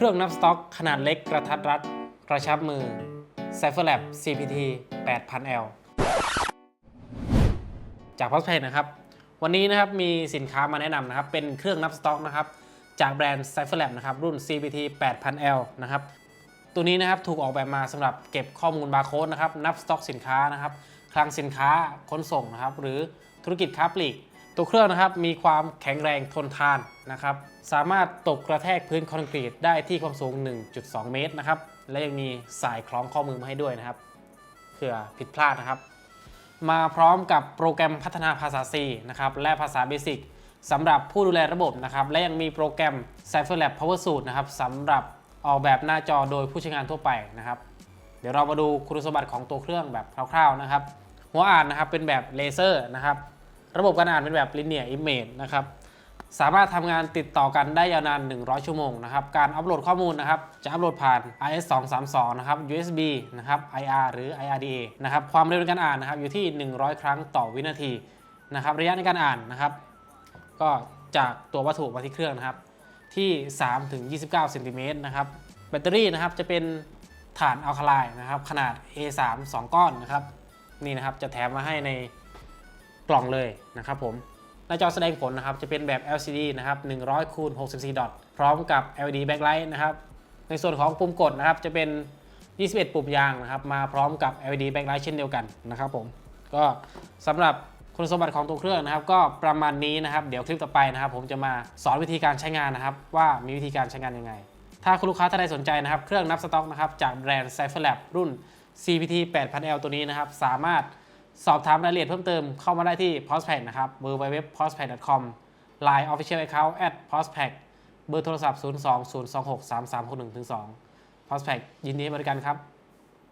เครื่องนับสต็อกขนาดเล็กกระทัดรัด กระชับมือ c y p h e r Lab CPT 8000L จากพอสเพนนะครับ วันนี้นะครับมีสินค้ามาแนะนำนะครับ เป็นเครื่องนับสต็อกนะครับ จากแบรนด์ c y p h e r Lab นะครับ รุ่น CPT 8000L นะครับ ตัวนี้นะครับถูกออกแบบมาสำหรับเก็บข้อมูลบาร์โค้ดนะครับ นับสต็อกสินค้านะครับ คลังสินค้าขนส่งนะครับ หรือธุรกิจค้าปลีก ตัวเครื่องนะครับมีความแข็งแรงทนทานนะครับ สามารถตกกระแทกพื้นคอนกรีตได้ที่ความสูง 1.2 เมตรนะครับ และยังมีสายคล้องข้อมือมาให้ด้วยนะครับเผื่อผิดพลาดนะครับ มาพร้อมกับโปรแกรมพัฒนาภาษา C นะครับและภาษาเบสิกสำหรับผู้ดูแลระบบนะครับ และยังมีโปรแกรม Cypher Lab Power Suite นะครับสำหรับออกแบบหน้าจอโดยผู้ใช้งานทั่วไปนะครับ เดี๋ยวเรามาดูคุณสมบัติของตัวเครื่องแบบคร่าวๆนะครับ หัวอ่านนะครับเป็นแบบเลเซอร์นะครับ ระบบการอ่านเป็นแบบ Linear Image นะครับ สามารถทำงานติดต่อกันได้ยาวนาน 100 ชั่วโมงนะครับ การอัปโหลดข้อมูลนะครับ จะอัปโหลดผ่าน RS 2 3 2นะครับ USB นะครับ IR หรือ IRDA นะครับ ความเร็วในการอ่านนะครับอยู่ที่ 100 ครั้งต่อวินาทีนะครับ ระยะในการอ่านนะครับ ก็จากตัววัตถุมาที่เครื่องนะครับ ที่ 3 ถึง 29 เซนติเมตรนะครับ แบตเตอรี่นะครับจะเป็นฐานอัลคาไลน์นะครับ ขนาด A3 2 ก้อนนะครับ นี่นะครับจะแถมมาให้ใน กล่องเลยนะครับผมหน้าจอแสดงผลนะครับจะเป็นแบบ LCD นะครับ100คูณ64 ดอทพร้อมกับ LED backlight นะครับในส่วนของปุ่มกดนะครับจะเป็น 21 ปุ่มยางนะครับมาพร้อมกับ LED backlight เช่นเดียวกันนะครับผมก็สำหรับคุณสมบัติของตัวเครื่องนะครับ ก็ประมาณนี้นะครับ เดี๋ยวคลิปต่อไปนะครับ ผมจะมาสอนวิธีการใช้งานนะครับ ว่ามีวิธีการใช้งานยังไง ถ้าคุณลูกค้าท่านใดสนใจนะครับ เครื่องนับสต็อกนะครับจากแบรนด์ Cypher Lab รุ่น CPT 8000L ตัวนี้นะครับ สามารถ สอบถามรายละเอียดเพิ่มเติมเข้ามาได้ที่ p o s t p a c นะครับเบอร์ไวเ www p o s t p a c com Line Official Account at p o s t p a c เบอร์โทรศัพท์ 0 2 0 2 6 3 3 6 1 2 p o s t p a c ยินดีบริการครับ